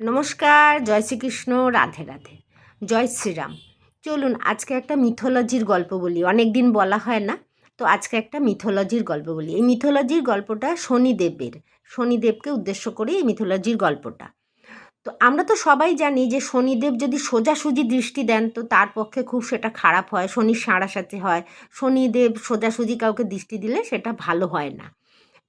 নমস্কার, জয় শ্রীকৃষ্ণ, রাধে রাধে। জয় শ্রীরাম। চলুন, আজকে একটা মিথোলজির গল্প বলি। অনেক দিন বলা হয় না, তো আজকে একটা মিথোলজির গল্প বলি। এই মিথোলজির গল্পটা শনিদেবের। শনিদেবকে উদ্দেশ্য করে এই মিথোলজির গল্পটা। তো আমরা তো সবাই জানি যে শনিদেব যদি সোজাসুজি দৃষ্টি দেন, তো তার পক্ষে খুব সেটা খারাপ হয়, শনির সাড়া সাথে হয়। শনিদেব সোজাসুজি কাউকে দৃষ্টি দিলে সেটা ভালো হয় না।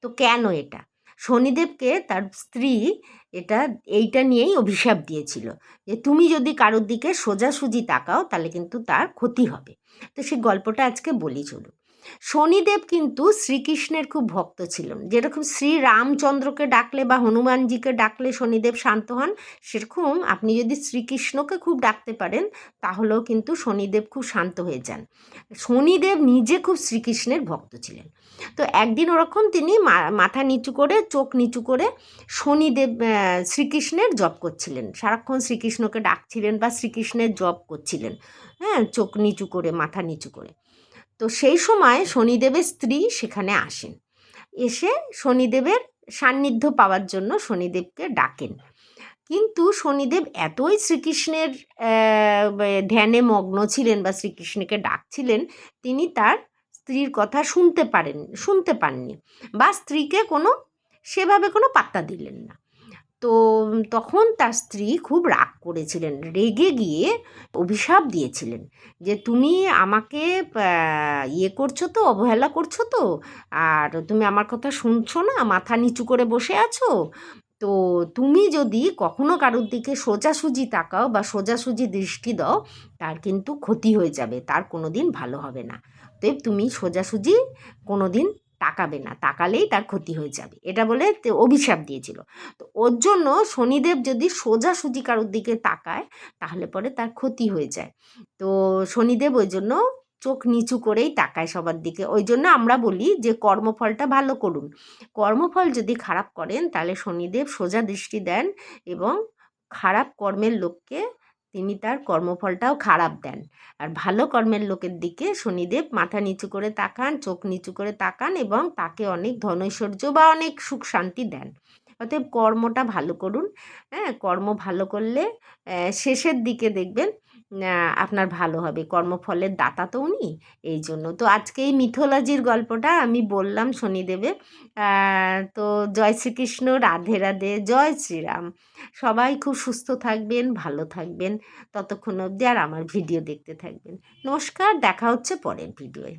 তো কেন এটা? শনিদেবকে তার স্ত্রী এটা, এইটা নিয়েই অভিশাপ দিয়েছিল যে তুমি যদি কারোর দিকে সোজাসুজি তাকাও তাহলে কিন্তু তার ক্ষতি হবে। তো সেই গল্পটা আজকে বলি চলুন। শনিদেব কিন্তু শ্রীকৃষ্ণের খুব ভক্ত ছিলেন। যেরকম শ্রী রামচন্দ্রকে ডাকলে বা হনুমানজিকে ডাকলে শনিদেব শান্ত হন, সেরকম আপনি যদি শ্রীকৃষ্ণকে খুব ডাকতে পারেন, তাহলেও কিন্তু শনিদেব খুব শান্ত হয়ে যান। শনিদেব নিজে খুব শ্রীকৃষ্ণের ভক্ত ছিলেন। তো একদিন ওরকম তিনি মাথা নিচু করে, চোখ নিচু করে শনিদেব শ্রীকৃষ্ণের জপ করছিলেন। সারাক্ষণ শ্রীকৃষ্ণকে ডাকছিলেন বা শ্রীকৃষ্ণের জপ করছিলেন। হ্যাঁ চোখ নিচু করে, মাথা নিচু করে। তো সেই সময় শনিদেবের স্ত্রী সেখানে আসেন। এসে শনিদেবের সান্নিধ্য পাওয়ার জন্য শনিদেবকে ডাকেন। কিন্তু শনিদেব এতই শ্রীকৃষ্ণের ধ্যানে মগ্ন ছিলেন বা শ্রীকৃষ্ণকে ডাকছিলেন, তিনি তার স্ত্রীর কথা শুনতে পারেন, শুনতে পাননি বা স্ত্রীকে কোনো, সেভাবে কোনো পাত্তা দিলেন না। তো তখন তার স্ত্রী খুব রাগ করেছিলেন, রেগে গিয়ে অভিশাপ দিয়েছিলেন যে, তুমি আমাকে ইয়ে করছ তো, অবহেলা করছ তো, আর তুমি আমার কথা শুনছো না, মাথা নিচু করে বসে আছো, তো তুমি যদি কখনো কারোর দিকে সোজাসুজি তাকাও বা সোজাসুজি দৃষ্টি দাও, তার কিন্তু ক্ষতি হয়ে যাবে, তার কোনো দিন ভালো হবে না। তো তুমি সোজাসুজি কোনো দিন তাকাবে না, তাকালেই তার ক্ষতি হয়ে যাবে। এটা বলে অভিশাপ দিয়েছিল। তো ওর জন্য শনিদেব যদি সোজাসুজি কারোর দিকে তাকায়, তাহলে পরে তার ক্ষতি হয়ে যায়। তো শনিদেব ওই জন্য চোখ নিচু করেই তাকায় সবার দিকে। ওই জন্য আমরা বলি যে কর্মফলটা ভালো করুন। কর্মফল যদি খারাপ করেন, তাহলে শনিদেব সোজা দৃষ্টি দেন এবং খারাপ কর্মের লোককে তিনি তার কর্মফলটাও খারাপ দেন। আর ভালো কর্মের লোকের দিকে শনিদেব মাথা নিচু করে তাকান, চোখ নিচু করে তাকান এবং তাকে অনেক ধনৈশ্বর্য বা অনেক সুখ শান্তি দেন। অতএব কর্মটা ভালো করুন হ্যাঁ? কর্ম ভালো করলে শেষের দিকে দেখবেন আপনার ভালো হবে। কর্মফলের দাতা তো উনি, এই জন্য। তো আজকে এই মিথোলজির গল্পটা আমি বললাম শনিদেবে তো জয় শ্রীকৃষ্ণ, রাধে রাধে, জয় শ্রীরাম। সবাই খুব সুস্থ থাকবেন, ভালো থাকবেন। ততক্ষণ অবধি আর আমার ভিডিও দেখতে থাকবেন। নমস্কার, দেখা হচ্ছে পরের ভিডিওয়ে।